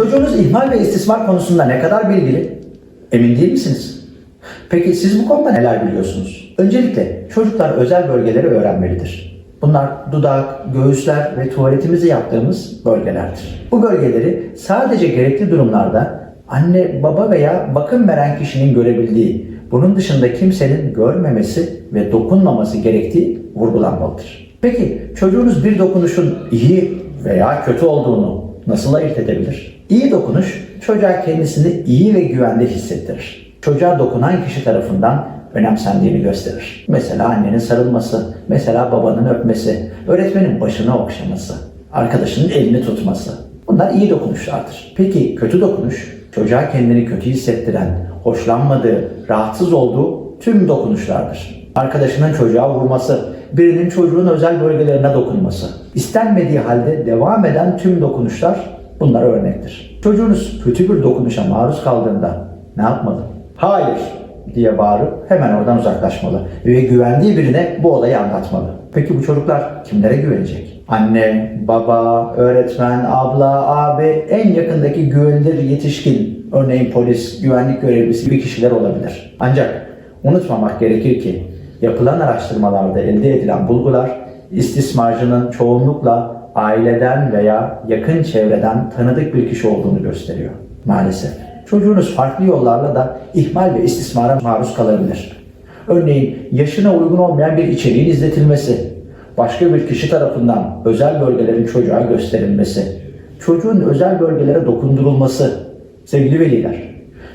Çocuğunuz ihmal ve istismar konusunda ne kadar bilgili? Emin değil misiniz? Peki siz bu konuda neler biliyorsunuz? Öncelikle çocuklar özel bölgeleri öğrenmelidir. Bunlar dudak, göğüsler ve tuvaletimizi yaptığımız bölgelerdir. Bu bölgeleri sadece gerekli durumlarda anne, baba veya bakım veren kişinin görebildiği, bunun dışında kimsenin görmemesi ve dokunmaması gerektiği vurgulanmalıdır. Peki çocuğunuz bir dokunuşun iyi veya kötü olduğunu nasıl ayırt edebilir? İyi dokunuş çocuğa kendisini iyi ve güvende hissettirir. Çocuğa dokunan kişi tarafından önemsendiğini gösterir. Mesela annenin sarılması, mesela babanın öpmesi, öğretmenin başını okşaması, arkadaşının elini tutması. Bunlar iyi dokunuşlardır. Peki kötü dokunuş, çocuğa kendini kötü hissettiren, hoşlanmadığı, rahatsız olduğu tüm dokunuşlardır. Arkadaşının çocuğa vurması, birinin çocuğun özel bölgelerine dokunması, istenmediği halde devam eden tüm dokunuşlar bunlar örnektir. Çocuğunuz kötü bir dokunuşa maruz kaldığında ne yapmalı? Hayır diye bağırıp hemen oradan uzaklaşmalı ve güvendiği birine bu olayı anlatmalı. Peki bu çocuklar kimlere güvenecek? Anne, baba, öğretmen, abla, abi, en yakındaki güvenilir yetişkin, örneğin polis, güvenlik görevlisi gibi kişiler olabilir. Ancak unutmamak gerekir ki yapılan araştırmalarda elde edilen bulgular istismarcının çoğunlukla aileden veya yakın çevreden tanıdık bir kişi olduğunu gösteriyor. Maalesef. Çocuğunuz farklı yollarla da ihmal ve istismara maruz kalabilir. Örneğin yaşına uygun olmayan bir içeriğin izletilmesi, başka bir kişi tarafından özel bölgelerin çocuğa gösterilmesi, çocuğun özel bölgelere dokundurulması. Sevgili veliler,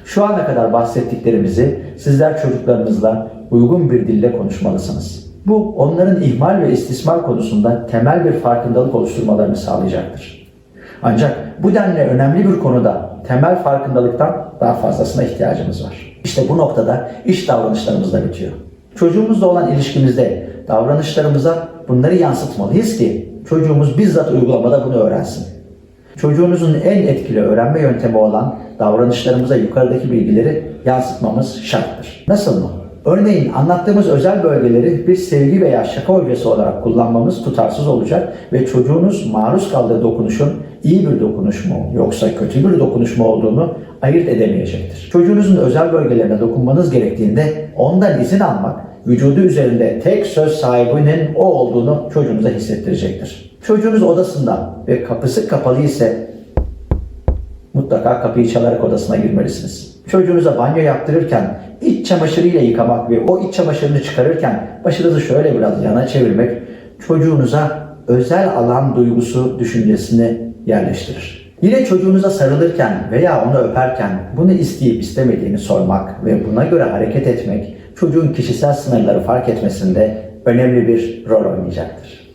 şu ana kadar bahsettiklerimizi sizler çocuklarınızla uygun bir dille konuşmalısınız. Bu onların ihmal ve istismar konusunda temel bir farkındalık oluşturmalarını sağlayacaktır. Ancak bu denli önemli bir konuda temel farkındalıktan daha fazlasına ihtiyacımız var. İşte bu noktada iş davranışlarımızda bitiyor. Çocuğumuzla olan ilişkimizde davranışlarımıza bunları yansıtmalıyız ki çocuğumuz bizzat uygulamada bunu öğrensin. Çocuğunuzun en etkili öğrenme yöntemi olan davranışlarımıza yukarıdaki bilgileri yansıtmamız şarttır. Nasıl mı? Örneğin anlattığımız özel bölgeleri bir sevgi veya şaka objesi olarak kullanmamız tutarsız olacak ve çocuğunuz maruz kaldığı dokunuşun iyi bir dokunuş mu yoksa kötü bir dokunuş mu olduğunu ayırt edemeyecektir. Çocuğunuzun özel bölgelerine dokunmanız gerektiğinde ondan izin almak vücudu üzerinde tek söz sahibinin o olduğunu çocuğunuza hissettirecektir. Çocuğunuz odasında ve kapısı kapalı ise mutlaka kapıyı çalarak odasına girmelisiniz. Çocuğunuza banyo yaptırırken iç çamaşırıyla yıkamak ve o iç çamaşırını çıkarırken başınızı şöyle biraz yana çevirmek çocuğunuza özel alan duygusu düşüncesini yerleştirir. Yine çocuğunuza sarılırken veya onu öperken bunu isteyip istemediğini sormak ve buna göre hareket etmek çocuğun kişisel sınırları fark etmesinde önemli bir rol oynayacaktır.